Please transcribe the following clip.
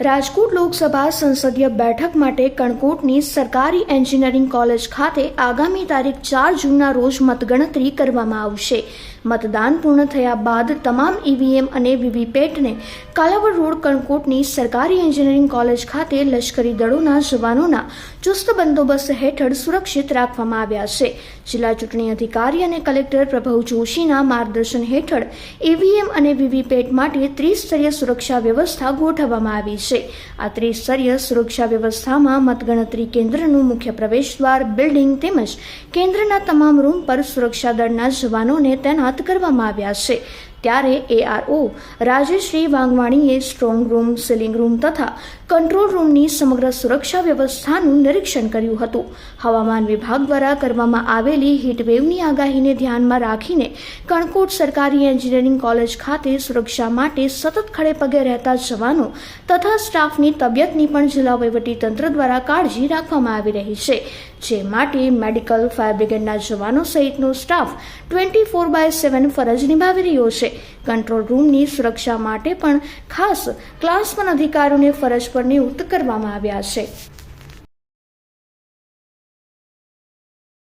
રાજકોટ લોકસભા સંસદીય બેઠક માટે કણકોટની સરકારી એન્જિનિયરિંગ કોલેજ ખાતે આગામી તારીખ ચાર જૂનના રોજ મતગણતરી કરવામાં આવશે. મતદાન પૂર્ણ થયા બાદ તમામ ઈવીએમ અને વીવીપેટને કાલાવડ રોડ કણકોટની સરકારી એન્જિનિયરિંગ કોલેજ ખાતે લશ્કરી દળોના જવાનોના ચુસ્ત બંદોબસ્ત હેઠળ સુરક્ષિત રાખવામાં આવ્યા છે. જિલ્લા ચૂંટણી અધિકારી અને કલેક્ટર પ્રભવ જોશીના માર્ગદર્શન હેઠળ ઈવીએમ અને વીવીપેટ માટે ત્રિસ્તરીય સુરક્ષા વ્યવસ્થા ગોઠવવામાં આવી છે આ ત્રિસ્તરીય સુરક્ષા વ્યવસ્થામાં મતગણતરી કેન્દ્રનું મુખ્ય પ્રવેશદ્વાર બિલ્ડિંગ તેમજ કેન્દ્રના તમામ રૂમ પર સુરક્ષા દળના જવાનોને તૈનાત કરવામાં આવ્યા છે. ત્યારે એઆરઓ રાજેશ્રી વાંગવાણીએ સ્ટ્રોંગ રૂમ સીલિંગ રૂમ તથા કંટ્રોલ રૂમની સમગ્ર સુરક્ષા વ્યવસ્થાનું નિરીક્ષણ કર્યું હતું. હવામાન વિભાગ દ્વારા કરવામાં આવેલી હીટવેવની આગાહીને ધ્યાનમાં રાખીને કણકોટ સરકારી એન્જિનિયરિંગ કોલેજ ખાતે સુરક્ષા માટે સતત ખડે પગે રહેતા જવાનો તથા સ્ટાફની તબિયતની પણ જિલ્લા વહીવટીતંત્ર દ્વારા કાળજી રાખવામાં આવી રહી છે. જે માટે મેડિકલ ફાયર બ્રિગેડના જવાનો સહિતનો staff twenty four by seven ફરજ નિભાવી રહ્યો છે. કંટ્રોલ રૂમની સુરક્ષા માટે પણ ખાસ ક્લાસ પણ અધિકારીઓને ફરજ પર નિયુક્ત કરવામાં આવ્યા છે.